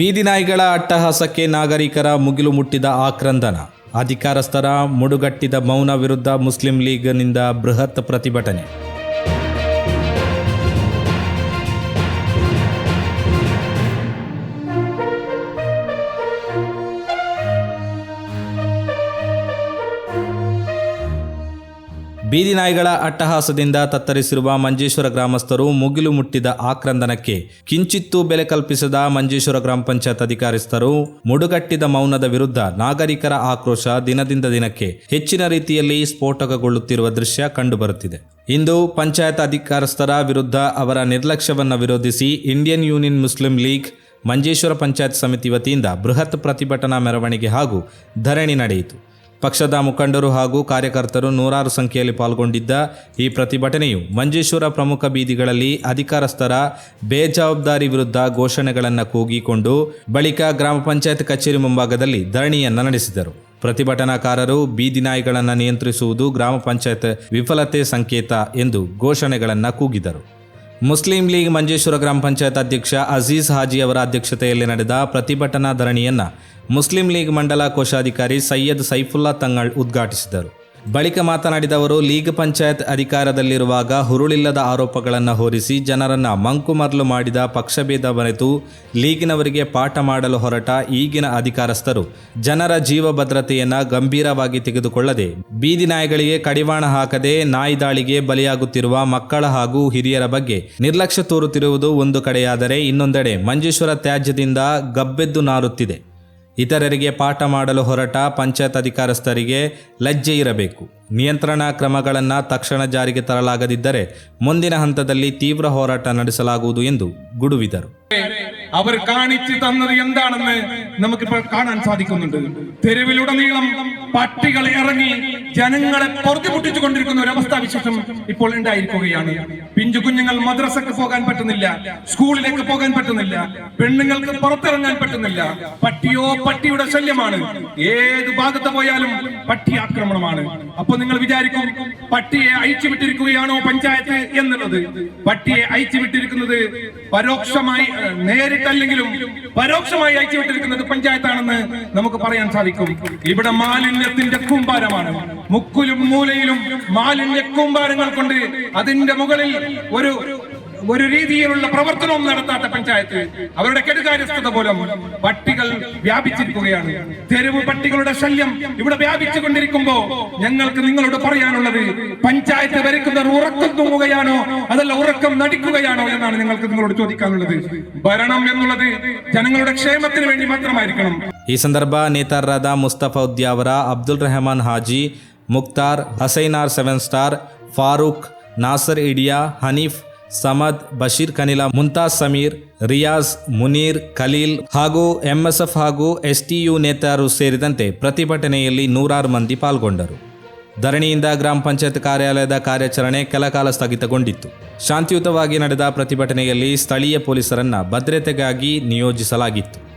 ಬೀದಿ ನಾಯಿಗಳ ಅಟ್ಟಹಾಸಕ್ಕೆ ನಾಗರಿಕರ ಮುಗಿಲು ಮುಟ್ಟಿದ ಆಕ್ರಂದನ. ಅಧಿಕಾರಸ್ಥರ ಮುಡುಗಟ್ಟಿದ ಮೌನ ವಿರುದ್ಧ ಮುಸ್ಲಿಂ ಲೀಗ್ನಿಂದ ಬೃಹತ್ ಪ್ರತಿಭಟನೆ. ಬೀದಿ ನಾಯಿಗಳ ಅಟ್ಟಹಾಸದಿಂದ ತತ್ತರಿಸಿರುವ ಮಂಜೇಶ್ವರ ಗ್ರಾಮಸ್ಥರು ಮುಗಿಲು ಮುಟ್ಟಿದ ಆಕ್ರಂದನಕ್ಕೆ ಕಿಂಚಿತ್ತೂ ಬೆಲೆ ಕಲ್ಪಿಸದ ಮಂಜೇಶ್ವರ ಗ್ರಾಮ ಪಂಚಾಯತ್ ಅಧಿಕಾರಿಸ್ಥರು ಮುಡುಗಟ್ಟಿದ ಮೌನದ ವಿರುದ್ಧ ನಾಗರಿಕರ ಆಕ್ರೋಶ ದಿನದಿಂದ ದಿನಕ್ಕೆ ಹೆಚ್ಚಿನ ರೀತಿಯಲ್ಲಿ ಸ್ಫೋಟಕಗೊಳ್ಳುತ್ತಿರುವ ದೃಶ್ಯ ಕಂಡುಬರುತ್ತಿದೆ. ಇಂದು ಪಂಚಾಯತ್ ಅಧಿಕಾರಸ್ಥರ ವಿರುದ್ಧ ಅವರ ನಿರ್ಲಕ್ಷ್ಯವನ್ನು ವಿರೋಧಿಸಿ Indian Union Muslim League, Manjeshwar panchayat ಸಮಿತಿ ವತಿಯಿಂದ ಬೃಹತ್ ಪ್ರತಿಭಟನಾ ಮೆರವಣಿಗೆ ಹಾಗೂ ಧರಣಿ ನಡೆಯಿತು. ಪಕ್ಷದ ಮುಖಂಡರು ಹಾಗೂ ಕಾರ್ಯಕರ್ತರು ನೂರಾರು ಸಂಖ್ಯೆಯಲ್ಲಿ ಪಾಲ್ಗೊಂಡಿದ್ದ ಈ ಪ್ರತಿಭಟನೆಯು ಮಂಜೇಶ್ವರ ಪ್ರಮುಖ ಬೀದಿಗಳಲ್ಲಿ ಅಧಿಕಾರಸ್ಥರ ಬೇಜವಾಬ್ದಾರಿ ವಿರುದ್ಧ ಘೋಷಣೆಗಳನ್ನು ಕೂಗಿಕೊಂಡು ಬಳಿಕ ಗ್ರಾಮ ಪಂಚಾಯತ್ ಕಚೇರಿ ಮುಂಭಾಗದಲ್ಲಿ ಧರಣಿಯನ್ನು ನಡೆಸಿದರು. ಪ್ರತಿಭಟನಾಕಾರರು ಬೀದಿ ನಾಯಿಗಳನ್ನು ನಿಯಂತ್ರಿಸುವುದು ಗ್ರಾಮ ಪಂಚಾಯತ್ ವಿಫಲತೆ ಸಂಕೇತ ಎಂದು ಘೋಷಣೆಗಳನ್ನು ಕೂಗಿದರು. ಮುಸ್ಲಿಂ ಲೀಗ್ ಮಂಜೇಶ್ವರ ಗ್ರಾಮ ಪಂಚಾಯತ್ ಅಧ್ಯಕ್ಷ ಅಜೀಜ್ ಹಾಜಿ ಅವರ ಅಧ್ಯಕ್ಷತೆಯಲ್ಲಿ ನಡೆದ ಪ್ರತಿಭಟನಾ ಧರಣಿಯನ್ನು ಮುಸ್ಲಿಂ ಲೀಗ್ ಮಂಡಲ ಕೋಶಾಧಿಕಾರಿ ಸೈಯದ್ ಸೈಫುಲ್ಲಾ ತಂಗಳ್ ಉದ್ಘಾಟಿಸಿದರು. ಬಳಿಕ ಮಾತನಾಡಿದ ಅವರು, ಲೀಗ್ ಪಂಚಾಯತ್ ಅಧಿಕಾರದಲ್ಲಿರುವಾಗ ಹುರುಳಿಲ್ಲದ ಆರೋಪಗಳನ್ನು ಹೊರಿಸಿ ಜನರನ್ನ ಮಂಕುಮರಲು ಮಾಡಿದ ಪಕ್ಷಭೇದ ಬರೆತು ಲೀಗಿನವರಿಗೆ ಪಾಠ ಮಾಡಲು ಹೊರಟ ಈಗಿನ ಅಧಿಕಾರಸ್ಥರು ಜನರ ಜೀವ ಭದ್ರತೆಯನ್ನು ಗಂಭೀರವಾಗಿ ತೆಗೆದುಕೊಳ್ಳದೆ, ಬೀದಿ ನಾಯಿಗಳಿಗೆ ಕಡಿವಾಣ ಹಾಕದೆ ನಾಯಿ ದಾಳಿಗೆ ಬಲಿಯಾಗುತ್ತಿರುವ ಮಕ್ಕಳ ಹಾಗೂ ಹಿರಿಯರ ಬಗ್ಗೆ ನಿರ್ಲಕ್ಷ್ಯ ತೋರುತ್ತಿರುವುದು ಒಂದು ಕಡೆಯಾದರೆ ಇನ್ನೊಂದೆಡೆ ಮಂಜೇಶ್ವರ ತ್ಯಾಜ್ಯದಿಂದ ಗಬ್ಬೆದ್ದು ನಾರುತ್ತಿದೆ. ಇತರರಿಗೆ ಪಾಠ ಮಾಡಲು ಹೊರಟ ಪಂಚಾಯತ್ ಅಧಿಕಾರಸ್ಥರಿಗೆ ಲಜ್ಜೆ ಇರಬೇಕು. ನಿಯಂತ್ರಣ ಕ್ರಮಗಳನ್ನು ತಕ್ಷಣ ಜಾರಿಗೆ ತರಲಾಗದಿದ್ದರೆ ಮುಂದಿನ ಹಂತದಲ್ಲಿ ತೀವ್ರ ಹೋರಾಟ ನಡೆಸಲಾಗುವುದು ಎಂದು ಗುಡುವಿದರು. അവർ കാണിച്ചു തന്നത് എന്താണെന്ന് നമുക്കിപ്പോൾ കാണാൻ സാധിക്കുന്നുണ്ട്. തെരുവിലുടനീളം പട്ടികൾ ഇറങ്ങി ജനങ്ങളെ പൊറുതിമുട്ടിച്ചു കൊണ്ടിരിക്കുന്ന ഒരു അവസ്ഥാവിശേഷം ഇപ്പോൾ ഉണ്ടായിരിക്കുകയാണ്. പിഞ്ചു കുഞ്ഞുങ്ങൾ മദ്രസക്ക് പോകാൻ പറ്റുന്നില്ല സ്കൂളിലേക്ക് പോകാൻ പറ്റുന്നില്ല പെണ്ണുങ്ങൾക്ക് പുറത്തിറങ്ങാൻ പറ്റുന്നില്ല. പട്ടിയോ പട്ടിയുടെ ശല്യമാണ്. ഏത് ഭാഗത്ത് പോയാലും പട്ടി ആക്രമണമാണ്. അപ്പൊ നിങ്ങൾ വിചാരിക്കും പട്ടിയെ അയച്ചു വിട്ടിരിക്കുകയാണോ പഞ്ചായത്ത് എന്നുള്ളത്. പട്ടിയെ അയച്ചു വിട്ടിരിക്കുന്നത് പരോക്ഷമായി ഏഹ്, നേരിട്ടല്ലെങ്കിലും പരോക്ഷമായി അയച്ചുവിട്ടിരിക്കുന്നത് പഞ്ചായത്താണെന്ന് നമുക്ക് പറയാൻ സാധിക്കും. ഇവിടെ മാലിന്യത്തിന്റെ കൂമ്പാരമാണ്. മുക്കിലും മൂലയിലും മാലിന്യ കൂമ്പാരങ്ങൾ കൊണ്ട് അതിന്റെ മുകളിൽ ഒരു ഒരു രീതിയിലുള്ള പ്രവർത്തനവും നടത്താത്ത പഞ്ചായത്ത് അവരുടെ കെടുകാര്യസ്ഥത മൂലം പട്ടികൾ വ്യാപിച്ചിരിക്കുകയാണ് തെരുവ് പട്ടികളുടെ ശല്യം ഇവിടെ വ്യാപിച്ചുകൊണ്ടിരിക്കുമ്പോ ഞങ്ങൾക്ക് നിങ്ങളോട് പറയാനുള്ളത് പഞ്ചായത്ത് ഭരിക്കുന്നവർ ഉറക്കം തൂങ്ങുകയാണോ അതല്ല ഉറക്കം നടിക്കുകയാണോ എന്നാണ് ഞങ്ങൾക്ക് നിങ്ങളോട് ചോദിക്കാനുള്ളത് ഭരണം എന്നുള്ളത് ജനങ്ങളുടെ ക്ഷേമത്തിന് വേണ്ടി മാത്രമായിരിക്കണം ಈ ಸಂದರ್ಭ ನೇತಾರರಾದ Mustafa Udyavara Abdul Rahman Haji Mukhtar Hassainar seven star Farooq Nasser India Hanif Samad, Basheer Kanila Mumtaz Sameer, Riyaz, Muneer, Khaleel ಹಾಗೂ ಎಂಎಸ್ಎಫ್ ಹಾಗೂ ಎಸ್ಟಿಯು ನೇತಾರರು ಸೇರಿದಂತೆ ಪ್ರತಿಭಟನೆಯಲ್ಲಿ ನೂರಾರು ಮಂದಿ ಪಾಲ್ಗೊಂಡರು. ಧರಣಿಯಿಂದ ಗ್ರಾಮ ಪಂಚಾಯತ್ ಕಾರ್ಯಾಲಯದ ಕಾರ್ಯಾಚರಣೆ ಕೆಲಕಾಲ ಸ್ಥಗಿತಗೊಂಡಿತ್ತು. ಶಾಂತಿಯುತವಾಗಿ ನಡೆದ ಪ್ರತಿಭಟನೆಯಲ್ಲಿ ಸ್ಥಳೀಯ ಪೊಲೀಸರನ್ನು ಭದ್ರತೆಗಾಗಿ ನಿಯೋಜಿಸಲಾಗಿತ್ತು.